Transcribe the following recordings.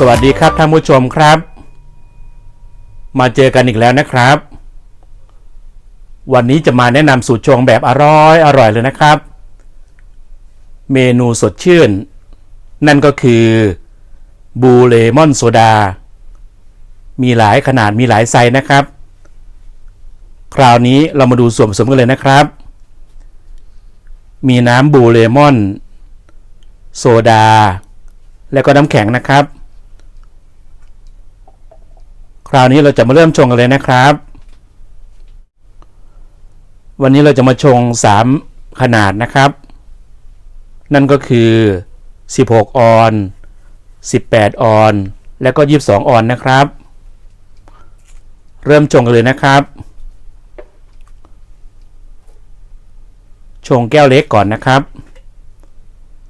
สวัสดีครับท่านผู้ชมครับ มาเจอกันอีกแล้วนะครับ วันนี้จะมาแนะนำสูตรชงแบบอร่อยอร่อยเลยนะครับ เมนูสดชื่น นั่นก็คือบูเลมอนโซดา มีหลายขนาดมีหลายไซส์นะครับ คราวนี้เรามาดูส่วนผสมกันเลยนะครับ มีน้ำบูเลมอน โซดา แล้วก็น้ำแข็งนะครับ คราวนี้เราจะมาเริ่มชงกันเลยนะครับ วันนี้เราจะมาชง 3 ขนาดนะครับ นั่นก็คือ 16 ออน 18 ออน และก็ 22 ออนนะครับ เริ่มชงกันเลยนะครับ ชงแก้วเล็กก่อนนะครับ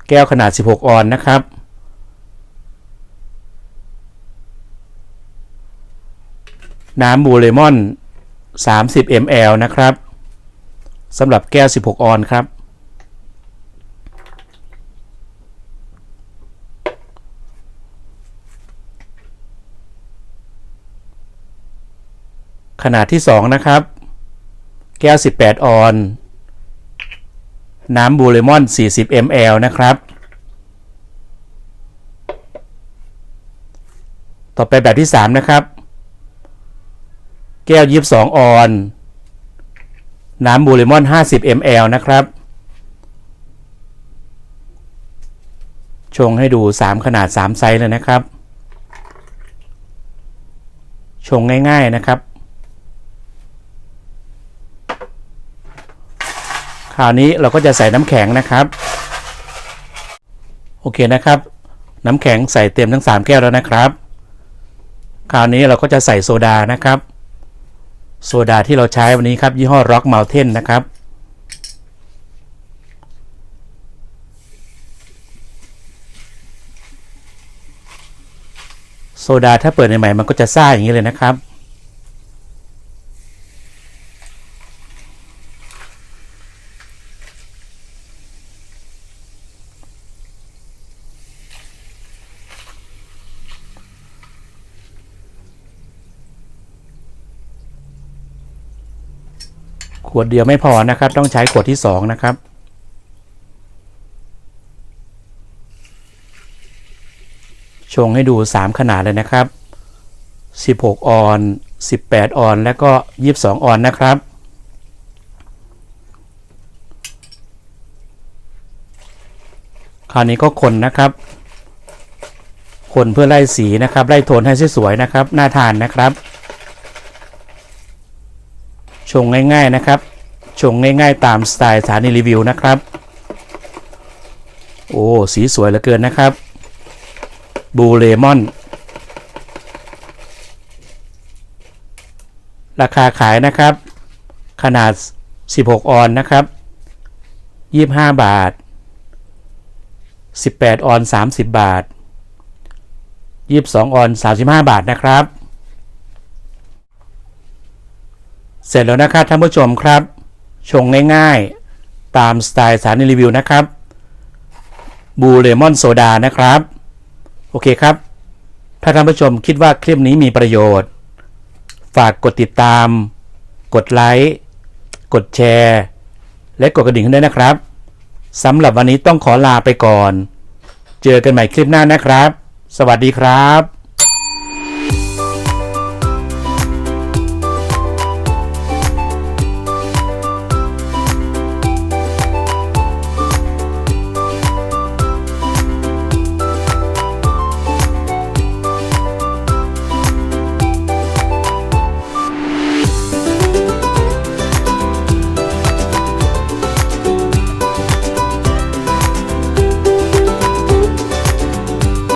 แก้วขนาด 16 ออนนะครับ น้ำบูเลมอน 30 ml นะครับสำหรับแก้ว 16 ออนครับ ขนาดที่ 2 นะครับ แก้ว 18 ออน น้ำบูเลมอน 40 ml นะครับ ต่อไปแบบที่ 3 นะครับ แก้ว22ออน น้ำบูเลมอน 50 ml นะครับ ชงให้ดู 3 ขนาด 3 ไซส์เลยนะครับ ชงง่าย ๆนะครับ คราวนี้เราก็จะใส่น้ำแข็งนะครับ โอเคนะครับ น้ำแข็งใส่เต็มทั้ง 3 แก้วแล้วนะครับ คราวนี้เราก็จะใส่โซดานะครับ โซดาที่เราใช้วันนี้ครับ ยี่ห้อ Rock Mountain นะครับ โซดาถ้าเปิดใหม่ๆมันก็จะซ่าอย่างนี้เลยนะครับ ขวดเดียวไม่พอนะครับ ต้องใช้ขวดที่ 2 นะครับ ชงให้ดู 3 ขนาดเลยนะครับ 16 ออน 18 ออน และก็ 22 ออนนะครับ คราวนี้ก็คนนะครับ คนเพื่อไล่สีนะครับ ไล่โทนให้สวยๆนะครับ น่าทานนะครับ ชงง่ายๆนะครับ ชงง่ายๆ ตามสไตล์สถานีรีวิวนะครับ โอ้สีสวยเหลือเกินนะครับบูเลมอน ราคาขายนะครับ ขนาด 16 ออนนะครับ 25 บาท 18 ออน 30 บาท 22 ออน 35 บาทนะครับ เสร็จแล้วนะครับท่านผู้ชมครับ ชงง่ายๆ ตามสไตล์สารรีวิวนะครับ บูเลมอนโซดานะครับ โอเคครับ ถ้าท่านผู้ชมคิดว่าคลิปนี้มีประโยชน์ ฝากกดติดตาม กดไลค์ กดแชร์ และกดกระดิ่งด้วยนะครับสำหรับวันนี้ต้องขอลาไปก่อน เจอกันใหม่คลิปหน้านะครับ สวัสดีครับ